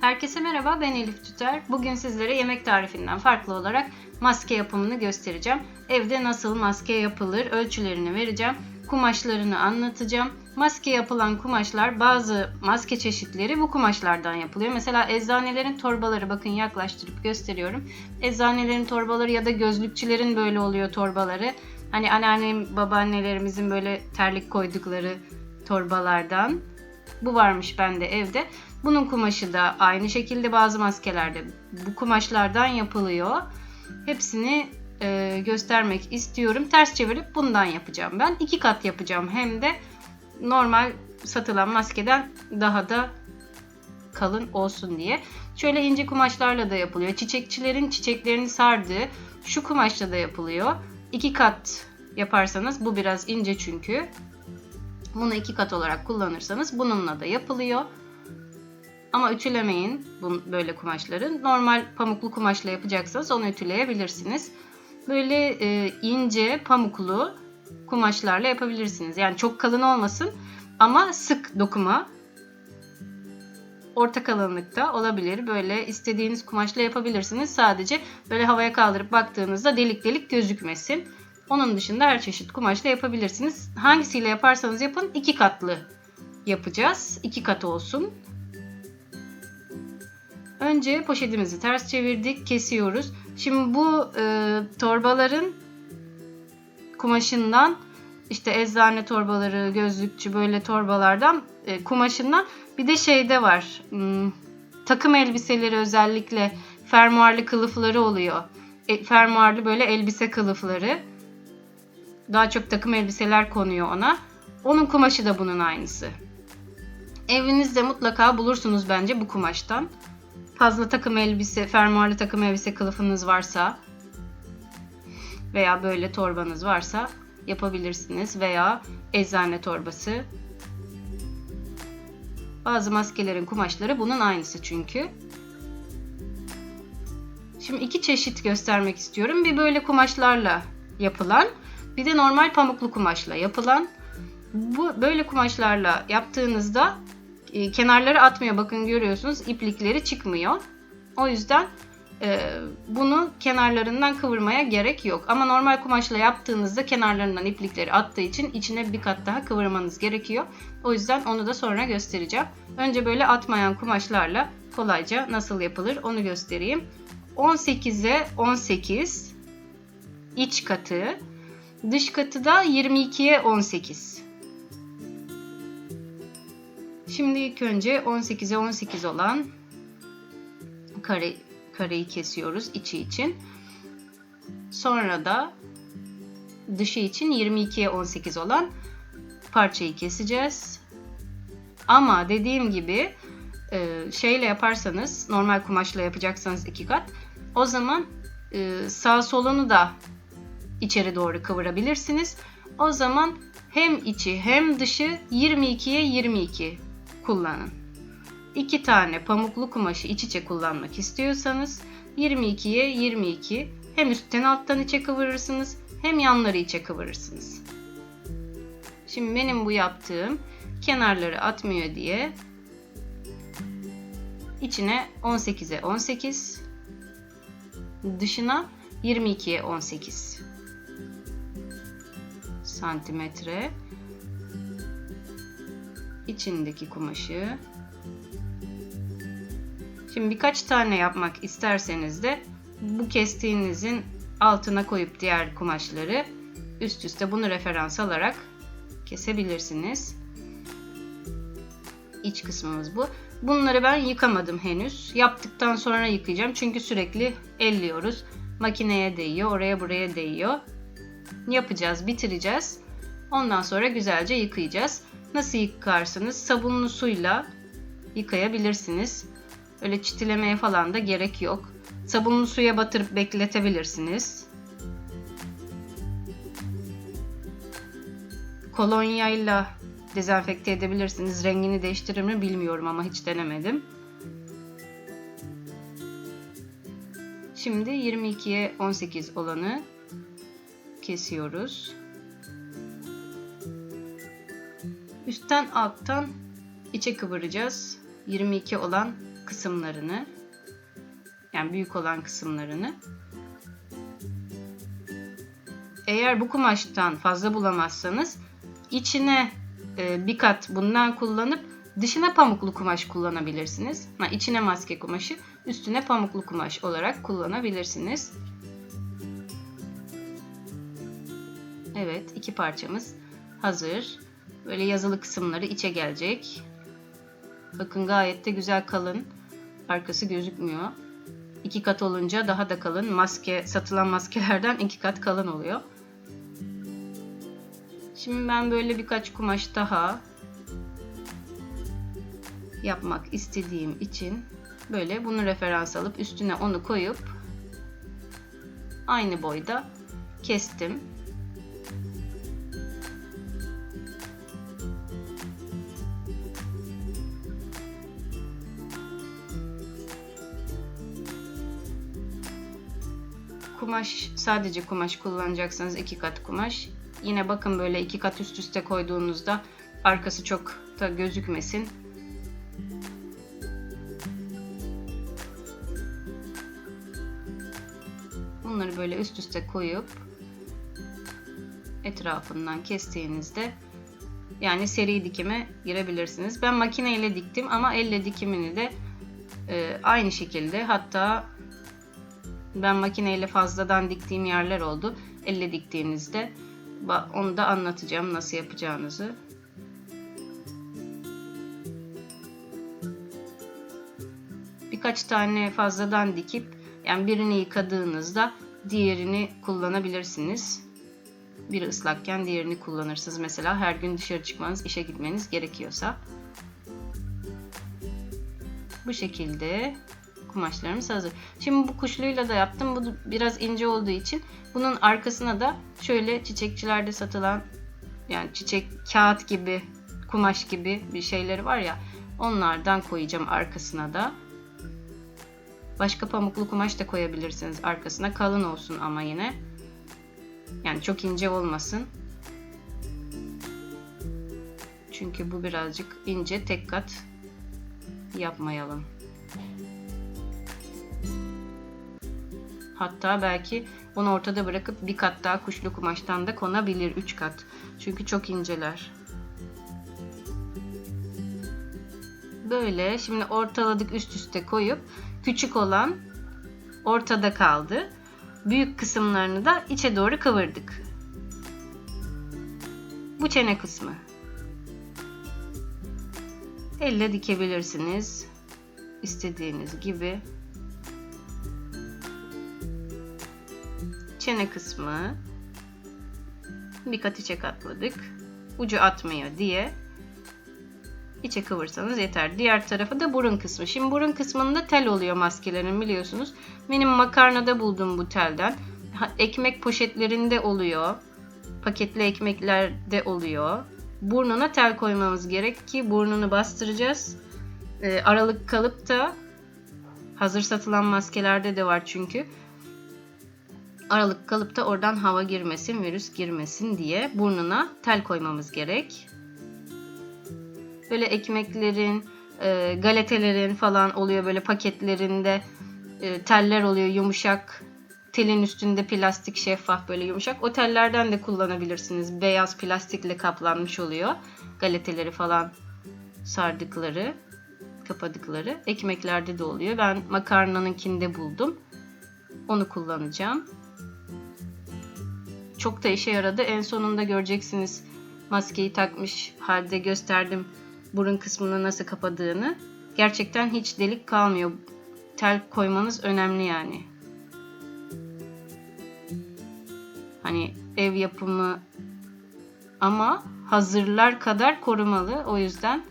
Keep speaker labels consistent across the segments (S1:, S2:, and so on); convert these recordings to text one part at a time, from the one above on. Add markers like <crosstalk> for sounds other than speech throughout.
S1: Herkese merhaba ben Elif Tüter. Bugün sizlere yemek tarifinden farklı olarak maske yapımını göstereceğim. Evde nasıl maske yapılır ölçülerini vereceğim. Kumaşlarını anlatacağım. Maske yapılan kumaşlar bazı maske çeşitleri bu kumaşlardan yapılıyor. Mesela eczanelerin torbaları bakın yaklaştırıp gösteriyorum. Eczanelerin torbaları ya da gözlükçülerin böyle oluyor torbaları. Hani anneannem babaannelerimizin böyle terlik koydukları torbalardan. Bu varmış bende evde. Bunun kumaşı da aynı şekilde bazı maskelerde bu kumaşlardan yapılıyor. Hepsini e, göstermek istiyorum. Ters çevirip bundan yapacağım ben. iki kat yapacağım hem de normal satılan maskeden daha da kalın olsun diye. Şöyle ince kumaşlarla da yapılıyor. Çiçekçilerin çiçeklerini sardığı şu kumaşla da yapılıyor. İki kat yaparsanız bu biraz ince çünkü. Bunu iki kat olarak kullanırsanız bununla da yapılıyor. Ama ütülemeyin böyle kumaşları. Normal pamuklu kumaşla yapacaksanız onu ütüleyebilirsiniz. Böyle e, ince pamuklu kumaşlarla yapabilirsiniz. Yani çok kalın olmasın ama sık dokuma. Orta kalınlıkta olabilir. Böyle istediğiniz kumaşla yapabilirsiniz. Sadece böyle havaya kaldırıp baktığınızda delik delik gözükmesin. Onun dışında her çeşit kumaşla yapabilirsiniz. Hangisiyle yaparsanız yapın iki katlı yapacağız. İki kat olsun. Önce poşetimizi ters çevirdik, kesiyoruz. Şimdi bu e, torbaların kumaşından işte eczane torbaları, gözlükçü böyle torbalardan e, kumaşından bir de şeyde var. Hmm, takım elbiseleri özellikle fermuarlı kılıfları oluyor. E, fermuarlı böyle elbise kılıfları. Daha çok takım elbiseler konuyor ona. Onun kumaşı da bunun aynısı. Evinizde mutlaka bulursunuz bence bu kumaştan. Fazla takım elbise, fermuarlı takım elbise kılıfınız varsa veya böyle torbanız varsa yapabilirsiniz veya eczane torbası. Bazı maskelerin kumaşları bunun aynısı çünkü. Şimdi iki çeşit göstermek istiyorum. Bir böyle kumaşlarla yapılan, bir de normal pamuklu kumaşla yapılan. Bu böyle kumaşlarla yaptığınızda e, kenarları atmıyor. Bakın görüyorsunuz iplikleri çıkmıyor. O yüzden e, bunu kenarlarından kıvırmaya gerek yok. Ama normal kumaşla yaptığınızda kenarlarından iplikleri attığı için içine bir kat daha kıvırmanız gerekiyor. O yüzden onu da sonra göstereceğim. Önce böyle atmayan kumaşlarla kolayca nasıl yapılır onu göstereyim. 18'e 18 iç katı, dış katı da 22'ye 18. Şimdi ilk önce 18'e 18 olan kare, kareyi kesiyoruz içi için. Sonra da dışı için 22'ye 18 olan parçayı keseceğiz. Ama dediğim gibi e, şeyle yaparsanız normal kumaşla yapacaksanız iki kat o zaman e, sağ solunu da içeri doğru kıvırabilirsiniz. O zaman hem içi hem dışı 22'ye 22 kullanın. 2 tane pamuklu kumaşı iç içe kullanmak istiyorsanız 22'ye 22 hem üstten alttan içe kıvırırsınız hem yanları içe kıvırırsınız. Şimdi benim bu yaptığım kenarları atmıyor diye içine 18'e 18 dışına 22'ye 18 santimetre içindeki kumaşı Şimdi birkaç tane yapmak isterseniz de bu kestiğinizin altına koyup diğer kumaşları üst üste bunu referans alarak kesebilirsiniz. İç kısmımız bu. Bunları ben yıkamadım henüz. Yaptıktan sonra yıkayacağım. Çünkü sürekli elliyoruz. Makineye değiyor, oraya buraya değiyor. Yapacağız, bitireceğiz. Ondan sonra güzelce yıkayacağız. Nasıl yıkarsınız? Sabunlu suyla yıkayabilirsiniz. Öyle çitilemeye falan da gerek yok. Sabunlu suya batırıp bekletebilirsiniz. Kolonyayla dezenfekte edebilirsiniz. Rengini değiştirir mi bilmiyorum ama hiç denemedim. Şimdi 22'ye 18 olanı kesiyoruz. Üstten alttan içe kıvıracağız. 22 olan kısımlarını yani büyük olan kısımlarını eğer bu kumaştan fazla bulamazsanız içine e, bir kat bundan kullanıp dışına pamuklu kumaş kullanabilirsiniz. Ha, içine maske kumaşı, üstüne pamuklu kumaş olarak kullanabilirsiniz. Evet, iki parçamız hazır. Böyle yazılı kısımları içe gelecek. Bakın gayet de güzel kalın. Arkası gözükmüyor. İki kat olunca daha da kalın. Maske, satılan maskelerden iki kat kalın oluyor. Şimdi ben böyle birkaç kumaş daha yapmak istediğim için böyle bunu referans alıp üstüne onu koyup aynı boyda kestim. Kumaş sadece kumaş kullanacaksanız iki kat kumaş. Yine bakın böyle iki kat üst üste koyduğunuzda arkası çok da gözükmesin. Bunları böyle üst üste koyup etrafından kestiğinizde yani seri dikime girebilirsiniz. Ben makineyle diktim ama elle dikimini de e, aynı şekilde hatta ben makineyle fazladan diktiğim yerler oldu. Elle diktiğinizde onu da anlatacağım nasıl yapacağınızı. Birkaç tane fazladan dikip yani birini yıkadığınızda diğerini kullanabilirsiniz. Biri ıslakken diğerini kullanırsınız. Mesela her gün dışarı çıkmanız, işe gitmeniz gerekiyorsa. Bu şekilde kumaşlarımız hazır. Şimdi bu kuşluyla da yaptım. Bu biraz ince olduğu için bunun arkasına da şöyle çiçekçilerde satılan yani çiçek kağıt gibi kumaş gibi bir şeyleri var ya onlardan koyacağım arkasına da. Başka pamuklu kumaş da koyabilirsiniz arkasına. Kalın olsun ama yine. Yani çok ince olmasın. Çünkü bu birazcık ince tek kat yapmayalım. Hatta belki onu ortada bırakıp bir kat daha kuşlu kumaştan da konabilir 3 kat. Çünkü çok inceler. Böyle şimdi ortaladık üst üste koyup küçük olan ortada kaldı. Büyük kısımlarını da içe doğru kıvırdık. Bu çene kısmı. Elle dikebilirsiniz. istediğiniz gibi. Çene kısmı bir kat içe katladık. Ucu atmıyor diye içe kıvırsanız yeter. Diğer tarafı da burun kısmı. Şimdi burun kısmında tel oluyor maskelerin biliyorsunuz. Benim makarnada buldum bu telden. Ekmek poşetlerinde oluyor. Paketli ekmeklerde oluyor. Burnuna tel koymamız gerek ki burnunu bastıracağız. E, aralık kalıp da hazır satılan maskelerde de var çünkü. Aralık kalıp da oradan hava girmesin, virüs girmesin diye burnuna tel koymamız gerek böyle ekmeklerin, e, galetelerin falan oluyor böyle paketlerinde e, teller oluyor yumuşak. Telin üstünde plastik şeffaf böyle yumuşak. O tellerden de kullanabilirsiniz. Beyaz plastikle kaplanmış oluyor. Galeteleri falan sardıkları, kapadıkları. Ekmeklerde de oluyor. Ben makarnanınkinde buldum. Onu kullanacağım. Çok da işe yaradı. En sonunda göreceksiniz maskeyi takmış halde gösterdim burun kısmını nasıl kapadığını. Gerçekten hiç delik kalmıyor. Tel koymanız önemli yani. Hani ev yapımı ama hazırlar kadar korumalı. O yüzden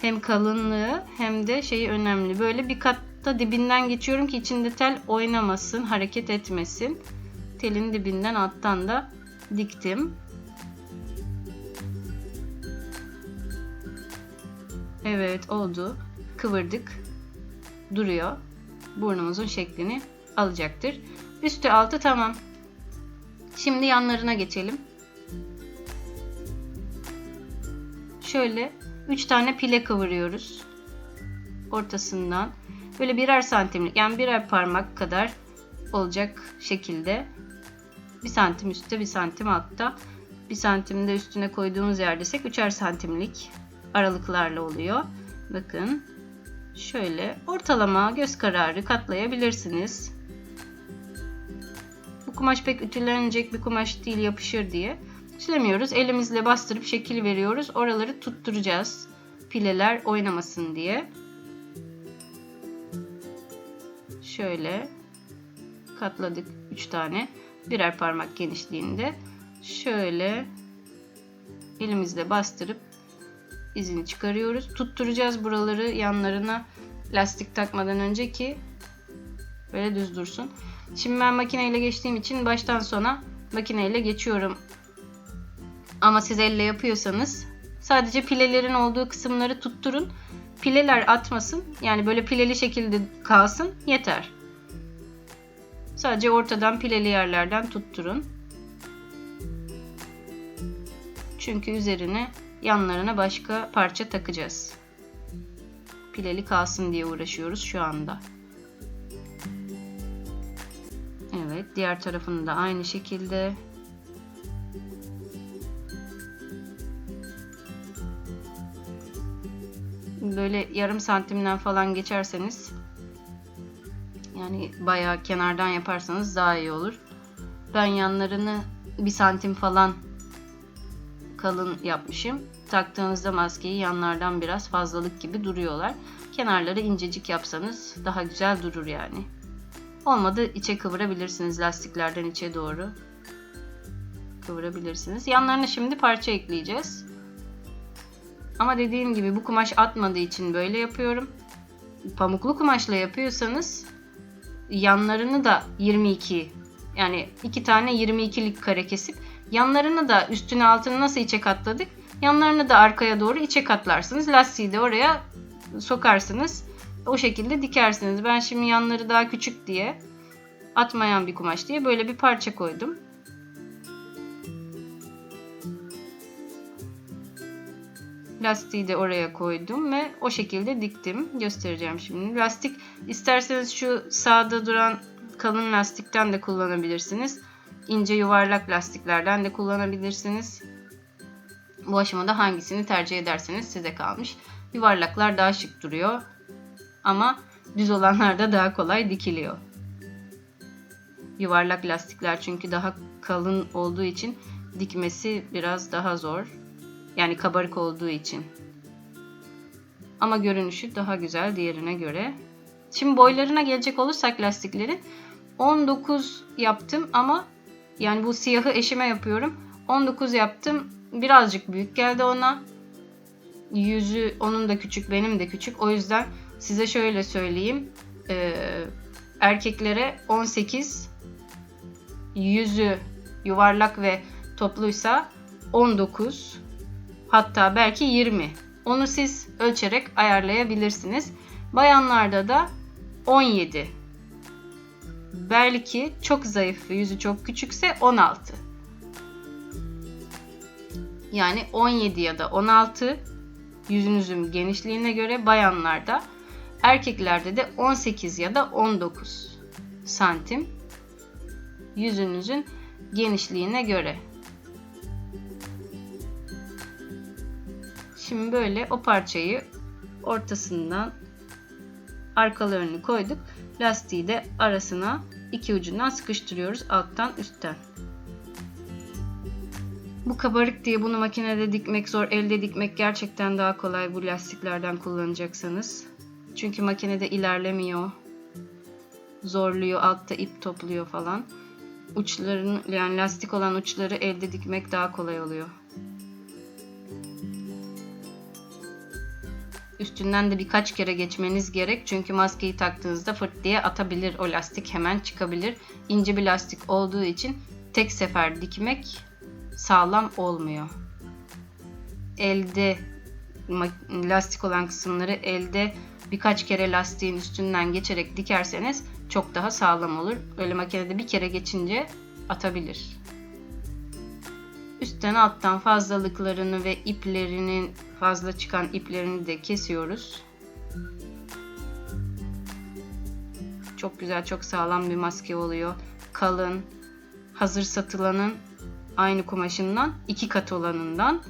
S1: hem kalınlığı hem de şeyi önemli. Böyle bir katta dibinden geçiyorum ki içinde tel oynamasın, hareket etmesin. Telin dibinden alttan da diktim. Evet oldu. Kıvırdık. Duruyor. Burnumuzun şeklini alacaktır. Üstü altı tamam. Şimdi yanlarına geçelim. Şöyle 3 tane pile kıvırıyoruz. ortasından böyle birer santimlik yani birer parmak kadar olacak şekilde bir santim üstte bir santim altta bir santim de üstüne koyduğumuz yerdesek üçer santimlik aralıklarla oluyor. Bakın şöyle ortalama göz kararı katlayabilirsiniz. Bu kumaş pek ütülenecek bir kumaş değil yapışır diye. Ütülemiyoruz. Elimizle bastırıp şekil veriyoruz. Oraları tutturacağız. Pileler oynamasın diye. Şöyle katladık 3 tane. Birer parmak genişliğinde. Şöyle elimizle bastırıp izini çıkarıyoruz. Tutturacağız buraları yanlarına lastik takmadan önce ki böyle düz dursun. Şimdi ben makineyle geçtiğim için baştan sona makineyle geçiyorum. Ama siz elle yapıyorsanız sadece pilelerin olduğu kısımları tutturun. Pileler atmasın. Yani böyle pileli şekilde kalsın yeter. Sadece ortadan pileli yerlerden tutturun. Çünkü üzerine yanlarına başka parça takacağız. Pileli kalsın diye uğraşıyoruz şu anda. Evet, diğer tarafını da aynı şekilde böyle yarım santimden falan geçerseniz yani bayağı kenardan yaparsanız daha iyi olur. Ben yanlarını bir santim falan kalın yapmışım. Taktığınızda maskeyi yanlardan biraz fazlalık gibi duruyorlar. Kenarları incecik yapsanız daha güzel durur yani. Olmadı içe kıvırabilirsiniz lastiklerden içe doğru. Kıvırabilirsiniz. Yanlarına şimdi parça ekleyeceğiz. Ama dediğim gibi bu kumaş atmadığı için böyle yapıyorum. Pamuklu kumaşla yapıyorsanız yanlarını da 22 yani iki tane 22'lik kare kesip yanlarını da üstüne altını nasıl içe katladık yanlarını da arkaya doğru içe katlarsınız. Lastiği de oraya sokarsınız. O şekilde dikersiniz. Ben şimdi yanları daha küçük diye atmayan bir kumaş diye böyle bir parça koydum. Lastiği de oraya koydum ve o şekilde diktim. Göstereceğim şimdi. Lastik isterseniz şu sağda duran kalın lastikten de kullanabilirsiniz. İnce yuvarlak lastiklerden de kullanabilirsiniz. Bu aşamada hangisini tercih ederseniz size kalmış. Yuvarlaklar daha şık duruyor. Ama düz olanlar da daha kolay dikiliyor. Yuvarlak lastikler çünkü daha kalın olduğu için dikmesi biraz daha zor. Yani kabarık olduğu için. Ama görünüşü daha güzel diğerine göre. Şimdi boylarına gelecek olursak lastiklerin 19 yaptım ama yani bu siyahı eşime yapıyorum. 19 yaptım. Birazcık büyük geldi ona. Yüzü onun da küçük, benim de küçük. O yüzden size şöyle söyleyeyim. Ee, erkeklere 18, yüzü yuvarlak ve topluysa 19, hatta belki 20. Onu siz ölçerek ayarlayabilirsiniz. Bayanlarda da 17. Belki çok zayıf ve yüzü çok küçükse 16. Yani 17 ya da 16 yüzünüzün genişliğine göre bayanlarda, erkeklerde de 18 ya da 19 santim yüzünüzün genişliğine göre. Şimdi böyle o parçayı ortasından arkalarını koyduk. Lastiği de arasına iki ucundan sıkıştırıyoruz alttan üstten. Bu kabarık diye bunu makinede dikmek zor, elde dikmek gerçekten daha kolay bu lastiklerden kullanacaksanız. Çünkü makinede ilerlemiyor. Zorluyor, altta ip topluyor falan. Uçlarını yani lastik olan uçları elde dikmek daha kolay oluyor. Üstünden de birkaç kere geçmeniz gerek. Çünkü maskeyi taktığınızda fırt diye atabilir o lastik hemen çıkabilir. İnce bir lastik olduğu için tek sefer dikmek sağlam olmuyor. Elde lastik olan kısımları elde birkaç kere lastiğin üstünden geçerek dikerseniz çok daha sağlam olur. Öyle makinede bir kere geçince atabilir. Üstten alttan fazlalıklarını ve iplerinin fazla çıkan iplerini de kesiyoruz. Çok güzel, çok sağlam bir maske oluyor. Kalın, hazır satılanın aynı kumaşından iki kat olanından.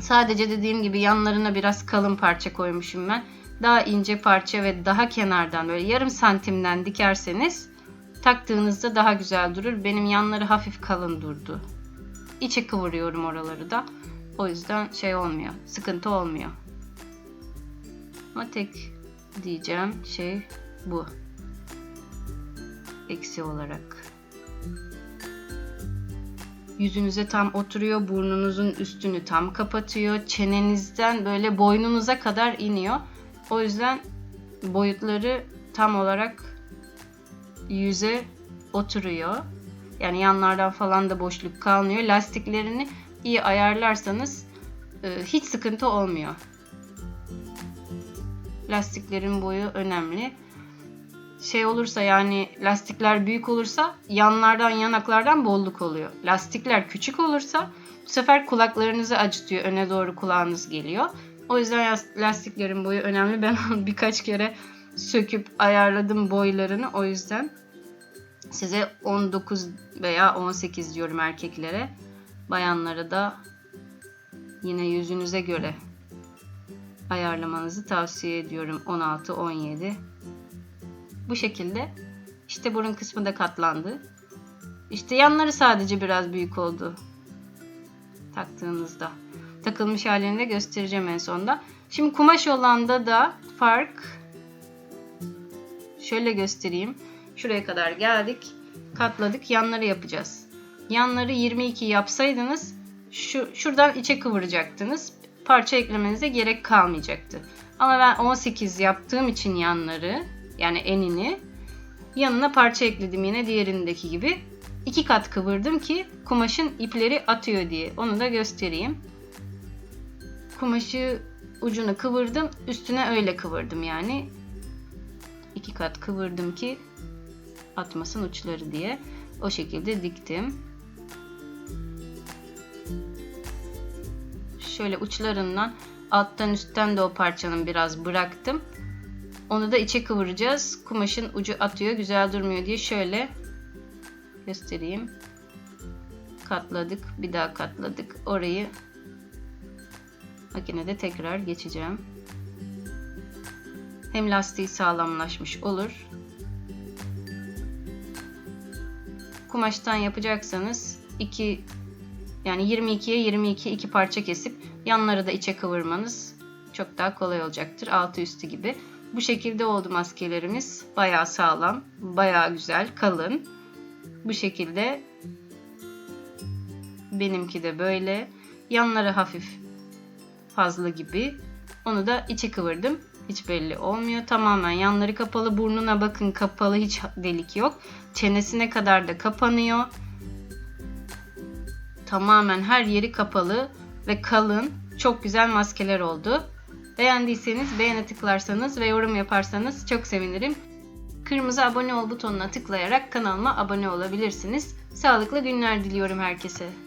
S1: Sadece dediğim gibi yanlarına biraz kalın parça koymuşum ben. Daha ince parça ve daha kenardan böyle yarım santimden dikerseniz taktığınızda daha güzel durur. Benim yanları hafif kalın durdu. İçe kıvırıyorum oraları da. O yüzden şey olmuyor. Sıkıntı olmuyor. Ama tek diyeceğim şey bu. Eksi olarak. Yüzünüze tam oturuyor, burnunuzun üstünü tam kapatıyor. Çenenizden böyle boynunuza kadar iniyor. O yüzden boyutları tam olarak yüze oturuyor. Yani yanlardan falan da boşluk kalmıyor. Lastiklerini iyi ayarlarsanız e, hiç sıkıntı olmuyor. Lastiklerin boyu önemli. Şey olursa yani lastikler büyük olursa yanlardan yanaklardan bolluk oluyor. Lastikler küçük olursa bu sefer kulaklarınızı acıtıyor. Öne doğru kulağınız geliyor. O yüzden lastiklerin boyu önemli. Ben <laughs> birkaç kere söküp ayarladım boylarını. O yüzden size 19 veya 18 diyorum erkeklere. Bayanlara da yine yüzünüze göre ayarlamanızı tavsiye ediyorum. 16-17. Bu şekilde. İşte burun kısmı da katlandı. İşte yanları sadece biraz büyük oldu. Taktığınızda. Takılmış halini de göstereceğim en sonda. Şimdi kumaş olanda da fark şöyle göstereyim. Şuraya kadar geldik. Katladık. Yanları yapacağız. Yanları 22 yapsaydınız şu şuradan içe kıvıracaktınız. Parça eklemenize gerek kalmayacaktı. Ama ben 18 yaptığım için yanları yani enini yanına parça ekledim yine diğerindeki gibi. iki kat kıvırdım ki kumaşın ipleri atıyor diye. Onu da göstereyim. Kumaşı ucunu kıvırdım. Üstüne öyle kıvırdım yani. iki kat kıvırdım ki atmasın uçları diye. O şekilde diktim. Şöyle uçlarından alttan üstten de o parçanın biraz bıraktım. Onu da içe kıvıracağız. Kumaşın ucu atıyor güzel durmuyor diye şöyle göstereyim. Katladık. Bir daha katladık. Orayı makinede tekrar geçeceğim. Hem lastiği sağlamlaşmış olur. Kumaştan yapacaksanız 2 yani 22'ye 22 iki parça kesip yanları da içe kıvırmanız çok daha kolay olacaktır. Altı üstü gibi. Bu şekilde oldu maskelerimiz. Bayağı sağlam, bayağı güzel, kalın. Bu şekilde benimki de böyle. Yanları hafif fazla gibi. Onu da içe kıvırdım. Hiç belli olmuyor. Tamamen yanları kapalı. Burnuna bakın kapalı. Hiç delik yok. Çenesine kadar da kapanıyor. Tamamen her yeri kapalı ve kalın. Çok güzel maskeler oldu. Beğendiyseniz beğene tıklarsanız ve yorum yaparsanız çok sevinirim. Kırmızı abone ol butonuna tıklayarak kanalıma abone olabilirsiniz. Sağlıklı günler diliyorum herkese.